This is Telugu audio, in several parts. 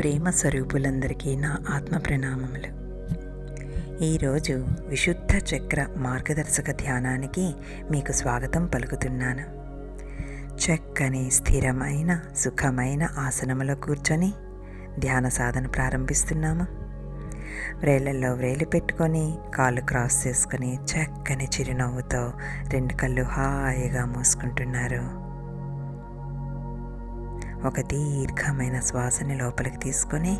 ప్రేమ స్వరూపులందరికీ నా ఆత్మ ప్రణామములు ఈరోజు విశుద్ధ చక్ర మార్గదర్శక ధ్యానానికి మీకు స్వాగతం పలుకుతున్నాను. చక్కని స్థిరమైన సుఖమైన ఆసనములో కూర్చొని ధ్యాన సాధన ప్రారంభిస్తున్నాము. వ్రేళ్ళల్లో వ్రేలు పెట్టుకొని కాళ్ళు క్రాస్ చేసుకొని చక్కని చిరునవ్వుతో రెండు కళ్ళు హాయిగా మూసుకుంటున్నారు. ఒక దీర్ఘమైన శ్వాసని లోపలికి తీసుకొని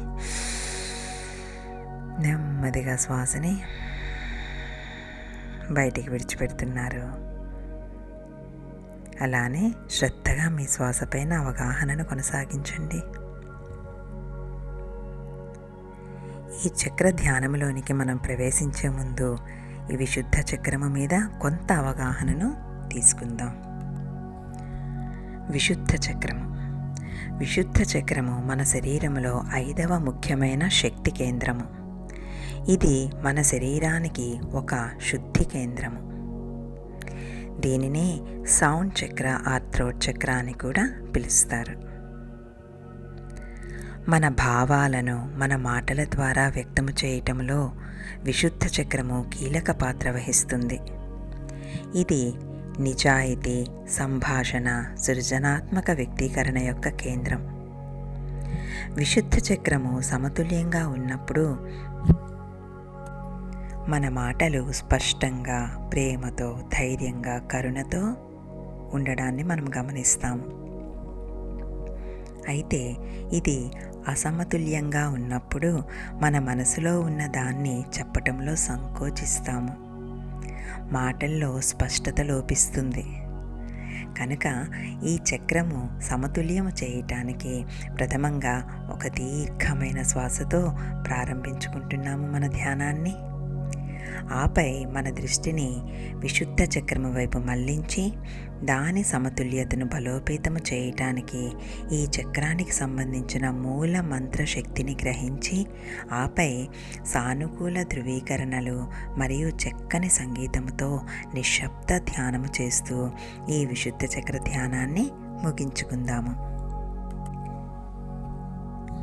నెమ్మదిగా శ్వాసని బయటికి విడిచిపెడుతున్నారు. అలానే శ్రద్ధగా మీ శ్వాసపైన అవగాహనను కొనసాగించండి. ఈ చక్ర ధ్యానంలోనికి మనం ప్రవేశించే ముందు ఈ విశుద్ధ చక్రము మీద కొంత అవగాహనను తీసుకుందాం. విశుద్ధ చక్రము. విశుద్ధ చక్రము మన శరీరంలో ఐదవ ముఖ్యమైన శక్తి కేంద్రము. ఇది మన శరీరానికి ఒక శుద్ధి కేంద్రము. దీనినే సౌండ్ చక్ర ఆర్థ్రోడ్ చక్ర అని కూడా పిలుస్తారు. మన భావాలను మన మాటల ద్వారా వ్యక్తము చేయటంలో విశుద్ధ చక్రము కీలక పాత్ర వహిస్తుంది. ఇది నిజాయితీ సంభాషణ సృజనాత్మక వ్యక్తీకరణ యొక్క కేంద్రం. విశుద్ధ చక్రము సమతుల్యంగా ఉన్నప్పుడు మన మాటలు స్పష్టంగా ప్రేమతో ధైర్యంగా కరుణతో ఉండడాన్ని మనం గమనిస్తాం. అయితే ఇది అసమతుల్యంగా ఉన్నప్పుడు మన మనసులో ఉన్న దాన్ని చెప్పటంలో సంకోచిస్తాము. మాటల్లో స్పష్టత లోపిస్తుంది. కనుక ఈ చక్రము సమతుల్యము చేయటానికి ప్రథమంగా ఒక దీర్ఘమైన శ్వాసతో ప్రారంభించుకుంటున్నాము మన ధ్యానాన్ని. ఆపై మన దృష్టిని విశుద్ధ చక్రము వైపు మళ్ళించి దాని సమతుల్యతను బలోపేతము చేయటానికి ఈ చక్రానికి సంబంధించిన మూల మంత్ర శక్తిని గ్రహించి ఆపై సానుకూల ధృవీకరణలు మరియు చక్కని సంగీతంతో నిశ్శబ్ద ధ్యానము చేస్తూ ఈ విశుద్ధ చక్ర ధ్యానాన్ని ముగించుకుందాము.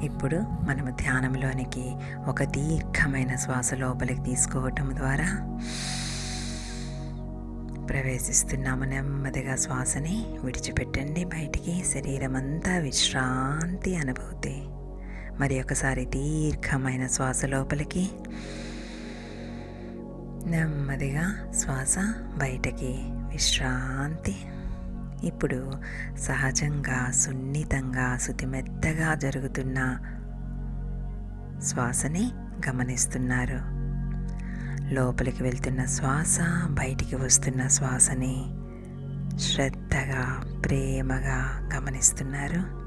ఇప్పుడు మనము ధ్యానంలోనికి ఒక దీర్ఘమైన శ్వాస లోపలికి తీసుకోవటం ద్వారా ప్రవేశిస్తున్నాము. నెమ్మదిగా శ్వాసని విడిచిపెట్టండి. బయటికి శరీరం అంతా విశ్రాంతి అనుభూతి. మరి ఒకసారి దీర్ఘమైన శ్వాస లోపలికి నెమ్మదిగా శ్వాస బయటకి విశ్రాంతి ఇప్పుడు సహజంగా సున్నితంగా శుతిమెత్తగా జరుగుతున్న శ్వాసని గమనిస్తున్నారు. లోపలికి వెళ్తున్న శ్వాస బయటికి వస్తున్న శ్వాసని శ్రద్ధగా ప్రేమగా గమనిస్తున్నారు.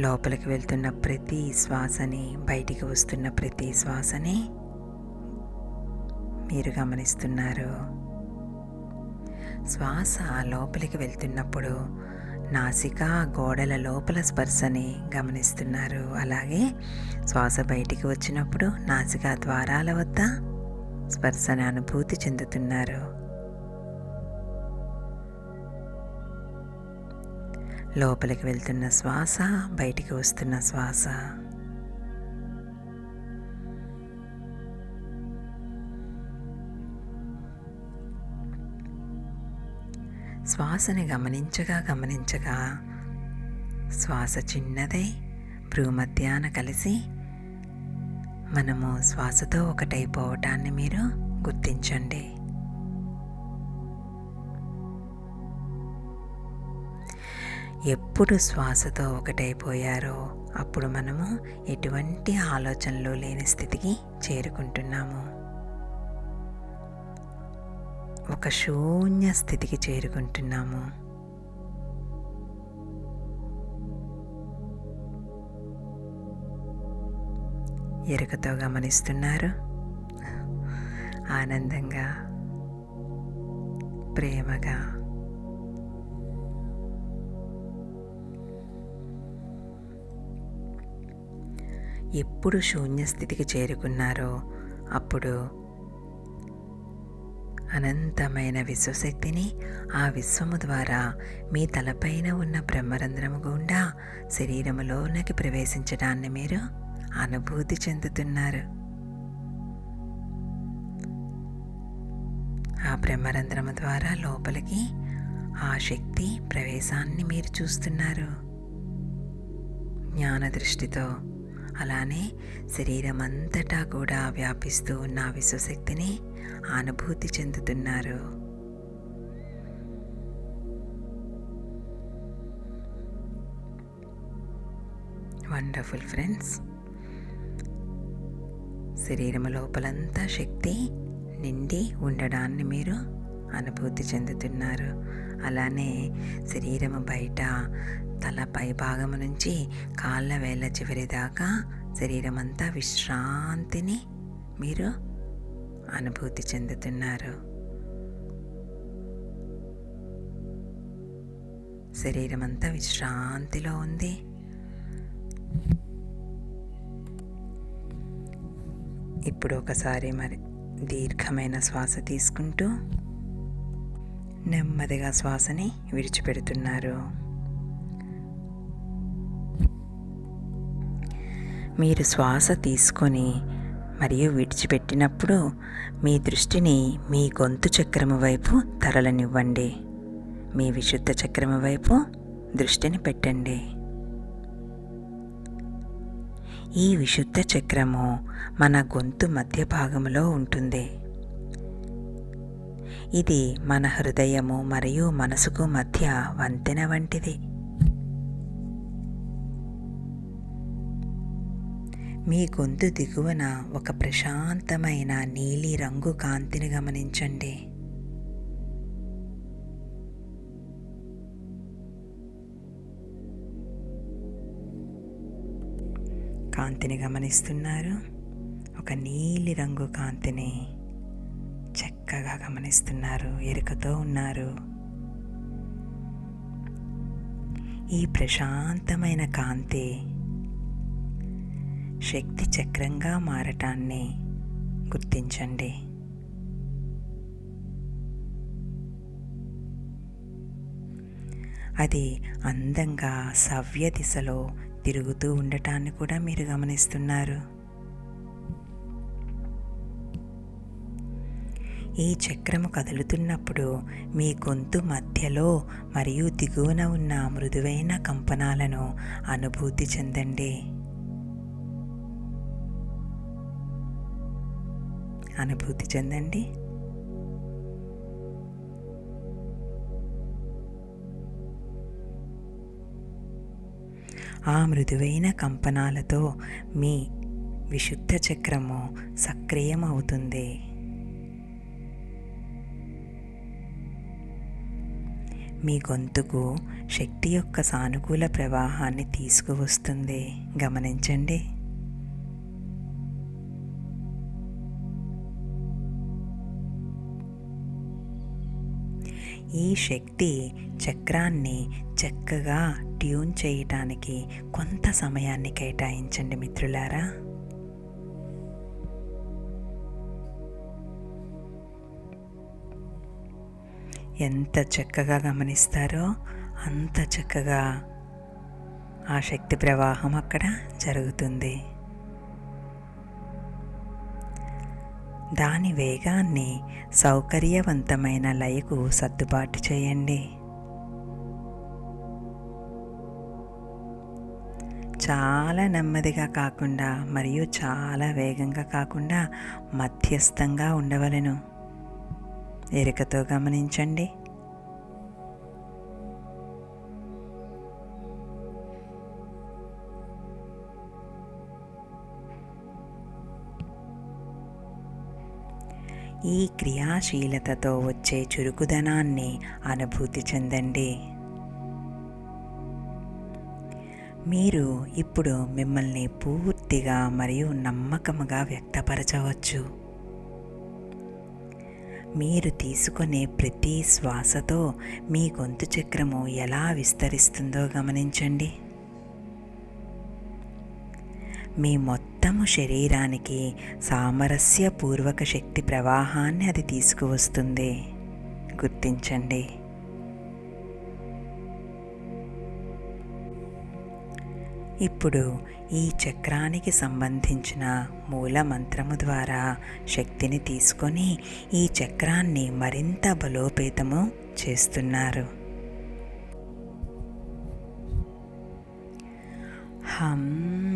లోపలికి వెళ్తున్న ప్రతి శ్వాసని బయటికి వస్తున్న ప్రతి శ్వాసని మీరు గమనిస్తున్నారు? శ్వాస లోపలికి వెళ్తున్నప్పుడు నాసిక గోడల లోపల స్పర్శని గమనిస్తున్నారు. అలాగే శ్వాస బయటికి వచ్చినప్పుడు నాసికా ద్వారాల వద్ద స్పర్శని అనుభూతి చెందుతున్నారు. లోపలికి వెళ్తున్న శ్వాస బయటికి వస్తున్న శ్వాస. శ్వాసని గమనించగా గమనించగా శ్వాస చిన్నదై భ్రూమధ్యాన కలిసి మనము శ్వాసతో ఒకటైపోవటాన్ని మీరు గుర్తించండి. ఎప్పుడు శ్వాసతో ఒకటైపోయారో అప్పుడు మనము ఎటువంటి ఆలోచనలు లేని స్థితికి చేరుకుంటున్నాము. ఒక శూన్య స్థితికి చేరుకుంటున్నాము. ఎరుకతో గమనిస్తున్నారు? ఆనందంగా ప్రేమగా. ఎప్పుడు శూన్య స్థితికి చేరుకున్నారో అప్పుడు అనంతమైన విశ్వశక్తిని ఆ విశ్వము ద్వారా మీ తలపైన ఉన్న బ్రహ్మరంధ్రము గుండా శరీరములోనికి ప్రవేశించడాన్ని మీరు అనుభూతి చెందుతున్నారు. ఆ బ్రహ్మరంధ్రము ద్వారా లోపలికి ఆ శక్తి ప్రవేశాన్ని మీరు చూస్తున్నారు. జ్ఞాన దృష్టితో అలానే శరీరం అంతటా కూడా వ్యాపిస్తూ ఉన్న విశ్వశక్తిని అనుభూతి చెందుతున్నారు. వండర్ఫుల్ ఫ్రెండ్స్ శరీరం లోపలంతా శక్తి నిండి ఉండడాన్ని మీరు అనుభూతి చెందుతున్నారు. అలానే శరీరం బయట తల పైభాగము భాగం నుంచి కాళ్ళ వేళ్ళ చివరి దాకా శరీరం అంతా విశ్రాంతిని మీరు అనుభూతి చెందుతున్నారు. శరీరం అంతా విశ్రాంతిలో ఉంది. ఇప్పుడు ఒకసారి మరి దీర్ఘమైన శ్వాస తీసుకుంటూ నెమ్మదిగా శ్వాసని విడిచిపెడుతున్నారు. మీరు శ్వాస తీసుకొని మరియు విడిచిపెట్టినప్పుడు మీ దృష్టిని మీ గొంతు చక్రము వైపు తరలనివ్వండి. మీ విశుద్ధ చక్రము వైపు దృష్టిని పెట్టండి. ఈ విశుద్ధ చక్రము మన గొంతు మధ్య భాగంలో ఉంటుంది. ఇది మన హృదయము మరియు మనసుకు మధ్య వంతెన వంటిది. మీ గొంతు దిగువన ఒక ప్రశాంతమైన నీలి రంగు కాంతిని గమనించండి. కాంతిని గమనిస్తున్నారు. ఒక నీలి రంగు కాంతిని చక్కగా గమనిస్తున్నారు. ఎరుకతో ఉన్నారు. ఈ ప్రశాంతమైన కాంతి శక్తి చక్రంగా మారటాన్ని గుర్తించండి. అది అందంగా సవ్య దిశలో తిరుగుతూ ఉండటాన్ని కూడా మీరు గమనిస్తున్నారు. ఈ చక్రము కదులుతున్నప్పుడు మీ గొంతు మధ్యలో మరియు దిగువన ఉన్న మృదువైన కంపనాలను అనుభూతి చెందండి. అనుభూతి చెందండి. ఆ మృదువైన కంపనాలతో మీ విశుద్ధ చక్రము సక్రియం మీ గొంతుకు శక్తి యొక్క సానుకూల ప్రవాహాన్ని తీసుకువస్తుంది. గమనించండి. ఈ శక్తి చక్రాన్ని చక్కగా ట్యూన్ చేయటానికి కొంత సమయాన్ని కేటాయించండి మిత్రులారా. ఎంత చక్కగా గమనిస్తారో అంత చక్కగా ఆ శక్తి ప్రవాహం అక్కడ జరుగుతుంది. దాని వేగాన్ని సౌకర్యవంతమైన లయకు సర్దుబాటు చేయండి. చాలా నెమ్మదిగా కాకుండా మరియు చాలా వేగంగా కాకుండా మధ్యస్థంగా ఉండవలను. ఎరుకతో గమనించండి. ఈ క్రియాశీలతతో వచ్చే చురుకుదనాన్ని అనుభూతి చెందండి. మీరు ఇప్పుడు మిమ్మల్ని పూర్తిగా మరియు నమ్మకముగా వ్యక్తపరచవచ్చు. మీరు తీసుకునే ప్రతి శ్వాసతో మీ గొంతు చక్రము ఎలా విస్తరిస్తుందో గమనించండి. మీ మొత్తం మొత్తము శరీరానికి సామరస్యపూర్వక శక్తి ప్రవాహాన్ని అది తీసుకువస్తుంది. గుర్తించండి. ఇప్పుడు ఈ చక్రానికి సంబంధించిన మూల మంత్రము ద్వారా శక్తిని తీసుకొని ఈ చక్రాన్ని మరింత బలోపేతము చేస్తున్నారు. హం హం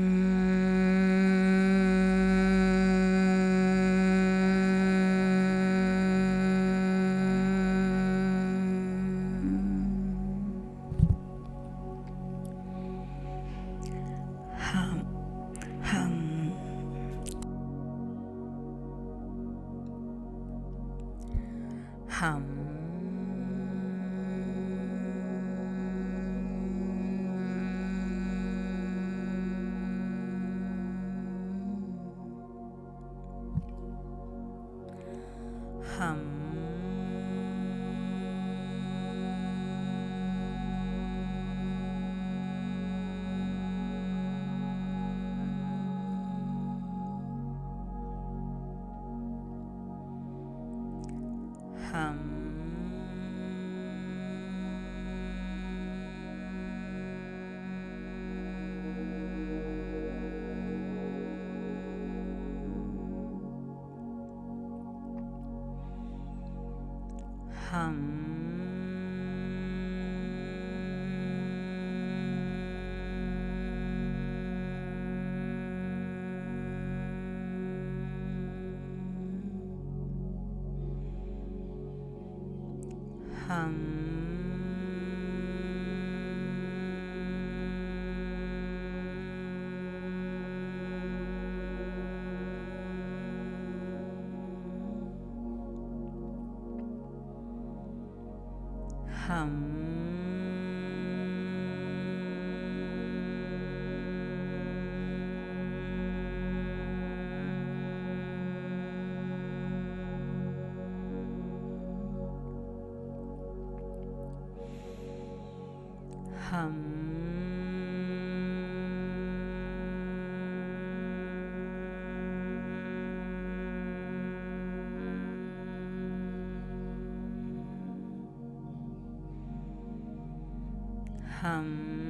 hằng hằng hầm. Hầm.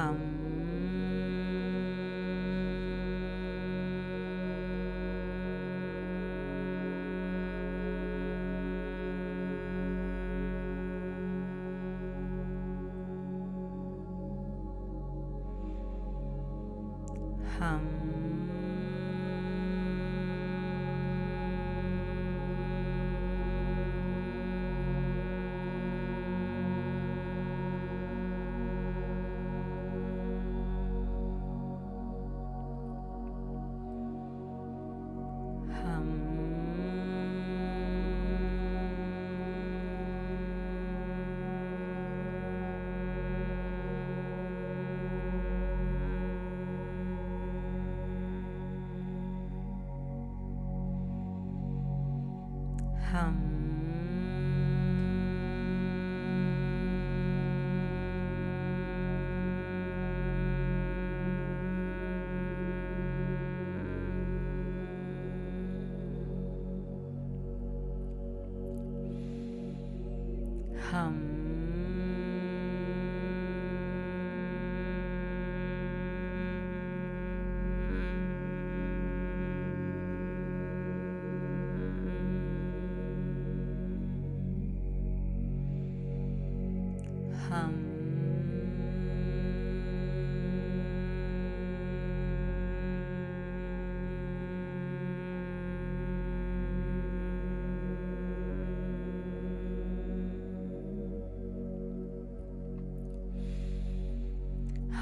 Um. come.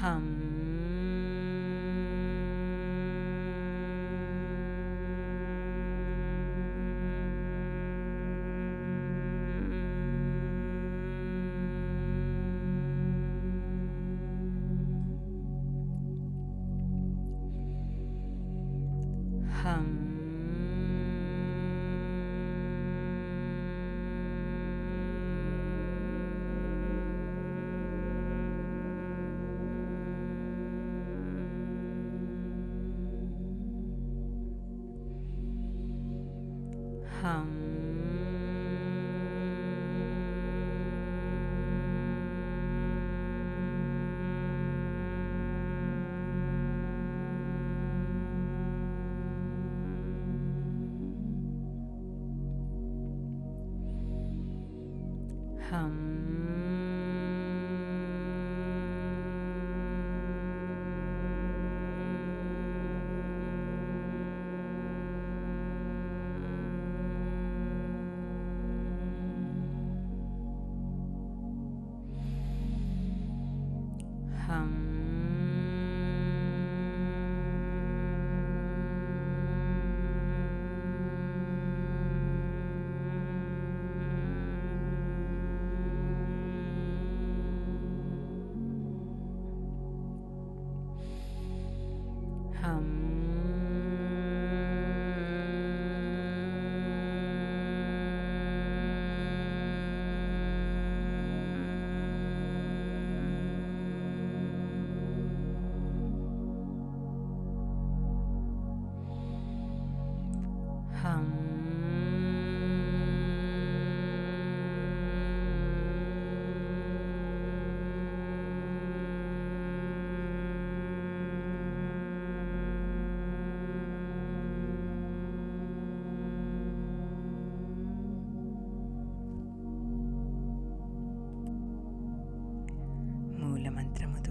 hum. హం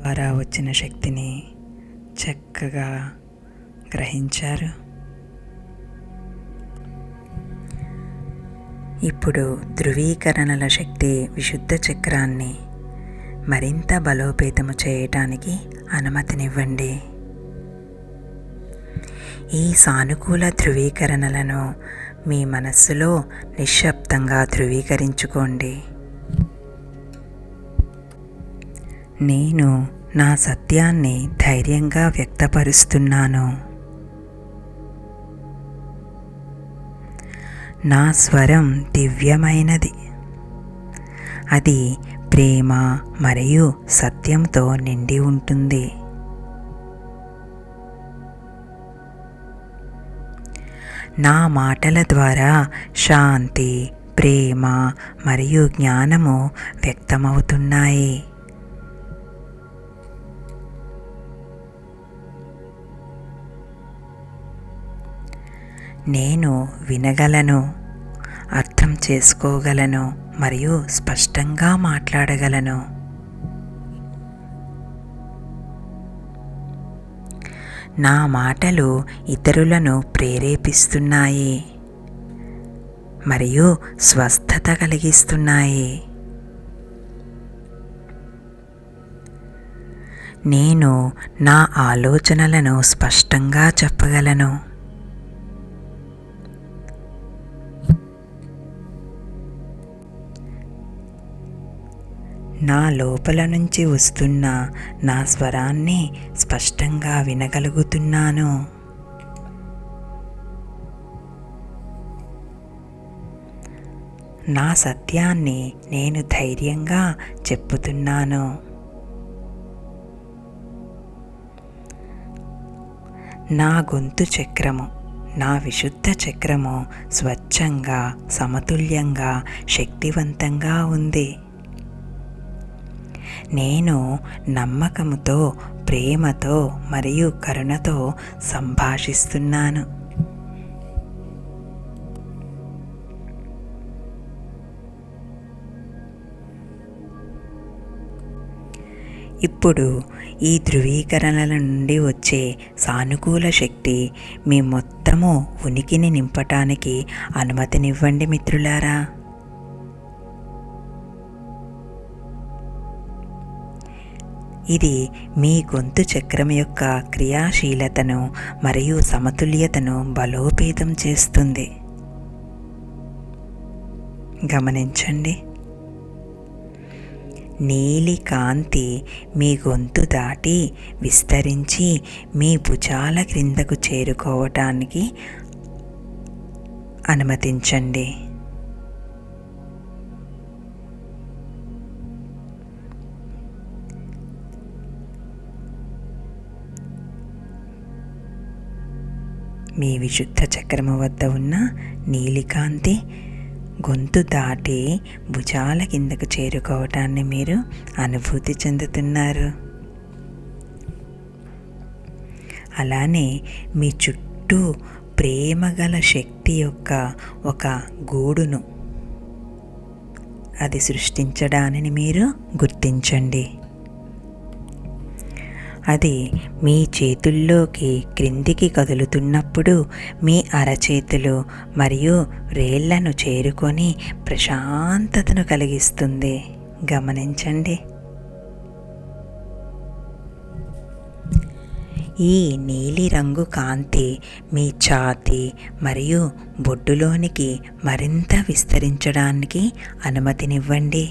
ద్వారా వచ్చిన శక్తిని చక్కగా గ్రహించారు. ఇప్పుడు ధృవీకరణల శక్తి విశుద్ధ చక్రాన్ని మరింత బలోపేతము చేయటానికి అనుమతినివ్వండి. ఈ సానుకూల ధృవీకరణలను మీ మనస్సులో నిశ్శబ్దంగా ధృవీకరించుకోండి. నేను నా సత్యాన్ని ధైర్యంగా వ్యక్తపరుస్తున్నాను. నా స్వరం దివ్యమైనది. అది ప్రేమ మరియు సత్యంతో నిండి ఉంటుంది. నా మాటల ద్వారా శాంతి ప్రేమ మరియు జ్ఞానము వ్యక్తమవుతున్నాయి. నేను వినగలను అర్థం చేసుకోగలను మరియు స్పష్టంగా మాట్లాడగలను. నా మాటలు ఇతరులను ప్రేరేపిస్తున్నాయి మరియు స్వస్థత కలిగిస్తున్నాయి. నేను నా ఆలోచనలను స్పష్టంగా చెప్పగలను. నా లోపల నుంచి వస్తున్న నా స్వరాన్ని స్పష్టంగా వినగలుగుతున్నాను. నా సత్యాన్ని నేను ధైర్యంగా చెప్పుతున్నాను. నా గొంతు చక్రము నా విశుద్ధ చక్రము స్వచ్ఛంగా సమతుల్యంగా శక్తివంతంగా ఉంది. నేను నమ్మకముతో ప్రేమతో మరియు కరుణతో సంభాషిస్తున్నాను. ఇప్పుడు ఈ ధృవీకరణల నుండి వచ్చే సానుకూల శక్తి మీ మొత్తము ఉనికిని నింపటానికి అనుమతినివ్వండి మిత్రులారా. ఇది మీ గొంతు చక్రం యొక్క క్రియాశీలతను మరియు సమతుల్యతను బలోపేతం చేస్తుంది. గమనించండి. నీలి కాంతి మీ గొంతు దాటి విస్తరించి మీ భుజాల క్రిందకు చేరుకోవటానికి అనుమతించండి. మీ విశుద్ధ చక్రము వద్ద ఉన్న నీలికాంతి గొంతు దాటి భుజాల కిందకు చేరుకోవటాన్ని మీరు అనుభూతి చెందుతున్నారు. అలానే మీ చుట్టూ ప్రేమగల శక్తి యొక్క ఒక గూడును అది సృష్టించడాన్ని మీరు గుర్తించండి. అది మీ చేతుల్లోకి క్రిందికి కదులుతున్నప్పుడు మీ అరచేతులు మరియు రేళ్ళను చేరుకొని ప్రశాంతతను కలిగిస్తుంది. గమనించండి. ఈ నీలిరంగు కాంతి మీ ఛాతి మరియు బొడ్డులోనికి మరింత విస్తరించడానికి అనుమతినివ్వండి.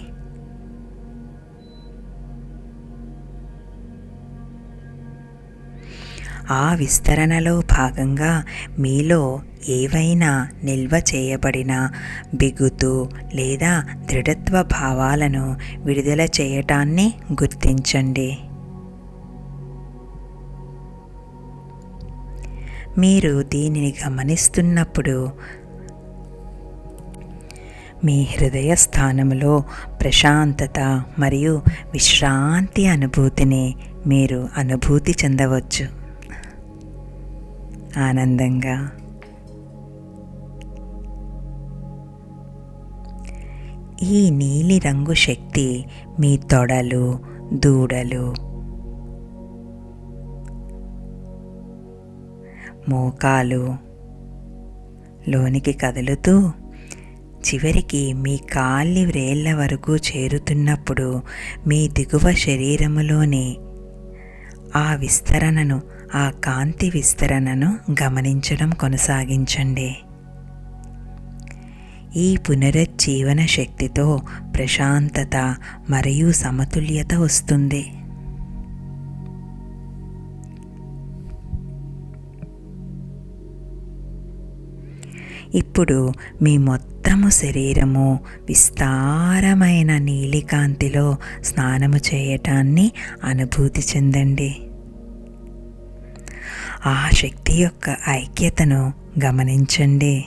ఆ విస్తరణలో భాగంగా మీలో ఏవైనా నిల్వ చేయబడిన బిగుతు లేదా దృఢత్వ భావాలను విడుదల చేయటాన్ని గుర్తించండి. మీరు దీనిని గమనిస్తున్నప్పుడు మీ హృదయ స్థానంలో ప్రశాంతత మరియు విశ్రాంతి అనుభూతిని మీరు అనుభూతి చెందవచ్చు. ఆనందంగా. ఈ నీలిరంగు శక్తి మీ తొడలు దూడలు మోకాలు లోనికి కదులుతూ చివరికి మీ కాలి వ్రేళ్ళ వరకు చేరుతున్నప్పుడు మీ దిగువ శరీరములోని ఆ విస్తరణను ఆ కాంతి విస్తరణను గమనించడం కొనసాగించండి. ఈ పునరుజ్జీవన శక్తితో ప్రశాంతత మరియు సమతుల్యత వస్తుంది. ఇప్పుడు మీ మొత్తము శరీరము విస్తారమైన నీలికాంతిలో స్నానము చేయటాన్ని అనుభూతి చెందండి. ఆ శక్తి యొక్క ఐక్యతను గమనించండి.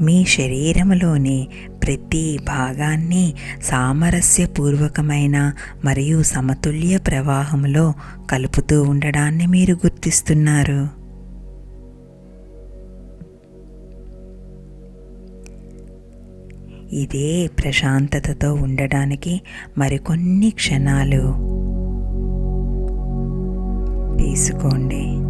మీ శరీరములోని ప్రతి భాగాన్ని సామరస్యపూర్వకమైన మరియు సమతుల్య ప్రవాహంలో కలుపుతూ ఉండడాన్ని మీరు గుర్తిస్తున్నారు. ఇదే ప్రశాంతతతో ఉండడానికి మరికొన్ని క్షణాలు. తీసుకోండి.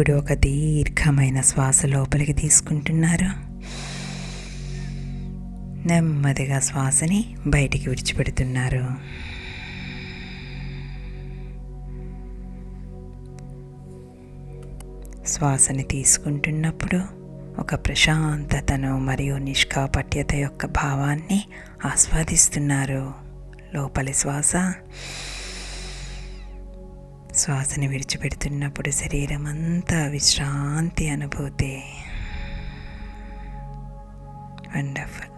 ఇప్పుడు ఒక దీర్ఘమైన శ్వాస లోపలికి తీసుకుంటున్నారు. నెమ్మదిగా శ్వాసని బయటికి విడిచిపెడుతున్నారు. శ్వాసని తీసుకుంటున్నప్పుడు ఒక ప్రశాంతతను మరియు నిష్కాపట్యత యొక్క భావాన్ని ఆస్వాదిస్తున్నారు. లోపలి శ్వాస శ్వాసని విడిచిపెడుతున్నప్పుడు శరీరం అంతా విశ్రాంతి అనుభూతి. వండర్ఫుల్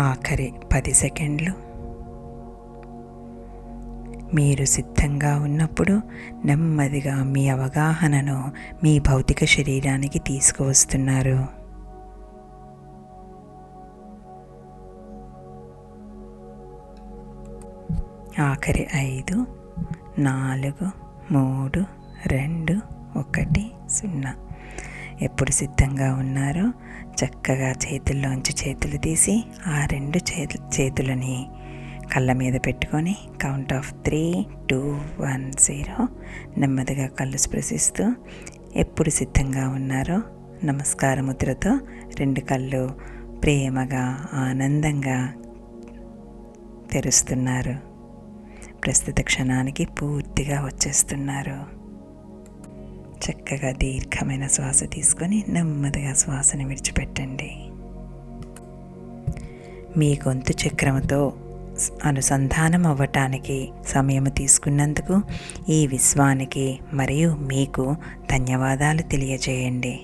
ఆఖరి పది సెకండ్లు. మీరు సిద్ధంగా ఉన్నప్పుడు నెమ్మదిగా మీ అవగాహనను మీ భౌతిక శరీరానికి తీసుకువస్తున్నారు. ఆఖరి ఐదు నాలుగు మూడు రెండు ఒకటి సున్నా. ఎప్పుడు సిద్ధంగా ఉన్నారో చక్కగా చేతుల్లోంచి చేతులు తీసి ఆ రెండు చేతు చేతులని కళ్ళ మీద పెట్టుకొని count of three two one zero నెమ్మదిగా కళ్ళు స్పృశిస్తూ ఎప్పుడు సిద్ధంగా ఉన్నారో నమస్కార ముద్రతో రెండు కళ్ళు ప్రేమగా ఆనందంగా తెరుస్తున్నారు. ప్రస్తుత క్షణానికి పూర్తిగా వచ్చేస్తున్నారు. చక్కగా దీర్ఘమైన శ్వాస తీసుకొని నెమ్మదిగా శ్వాసను విడిచిపెట్టండి. మీ గొంతు చక్రముతో అనుసంధానం అవ్వటానికి సమయం తీసుకున్నందుకు ఈ విశ్వానికి మరియు మీకు ధన్యవాదాలు తెలియజేయండి.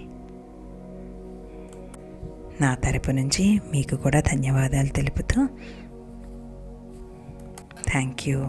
నా తరపు నుంచి మీకు కూడా ధన్యవాదాలు తెలుపుతూ thank you.